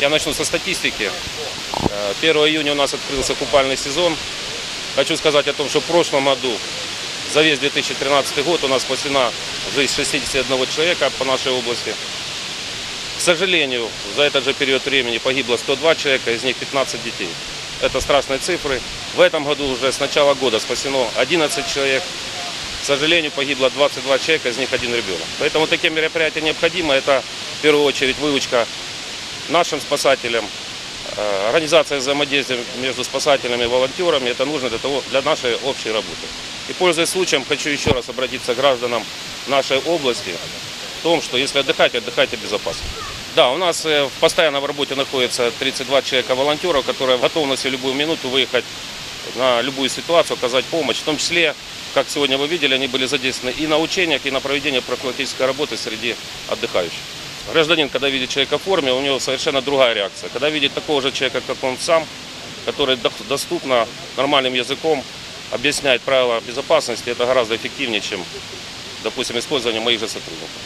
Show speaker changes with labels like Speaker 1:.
Speaker 1: Я начну со статистики. Э, 1 июня у нас открылся купальный сезон. Хочу сказать о том, что в прошлом году за весь 2013 год у нас спасена жизнь 61 человека по нашей области. К сожалению, за этот же период времени погибло 102 человека, из них 15 детей. Это страшные цифры. В этом году уже с начала года спасено 11 человек. К сожалению, погибло 22 человека, из них один ребенок. Поэтому такие мероприятия необходимы. Это в первую очередь выучка нашим спасателям, э, организация взаимодействия между спасателями и волонтерами. Это нужно для, того, для нашей общей работы. И пользуясь случаем, хочу еще раз обратиться к гражданам нашей области в том, что если отдыхать, отдыхайте безопасно. Да, у нас э, в- постоянно в работе находится 32 человека волонтеров, которые готовности в любую минуту выехать на любую ситуацию, оказать помощь. В том числе, как сегодня вы видели, они были задействованы и на учениях, и на проведение профилактической работы среди отдыхающих. Гражданин, когда видит человека в форме, у него совершенно другая реакция. Когда видит такого же человека, как он сам, который доступно нормальным языком объясняет правила безопасности, это гораздо эффективнее, чем, допустим, использование моих же сотрудников.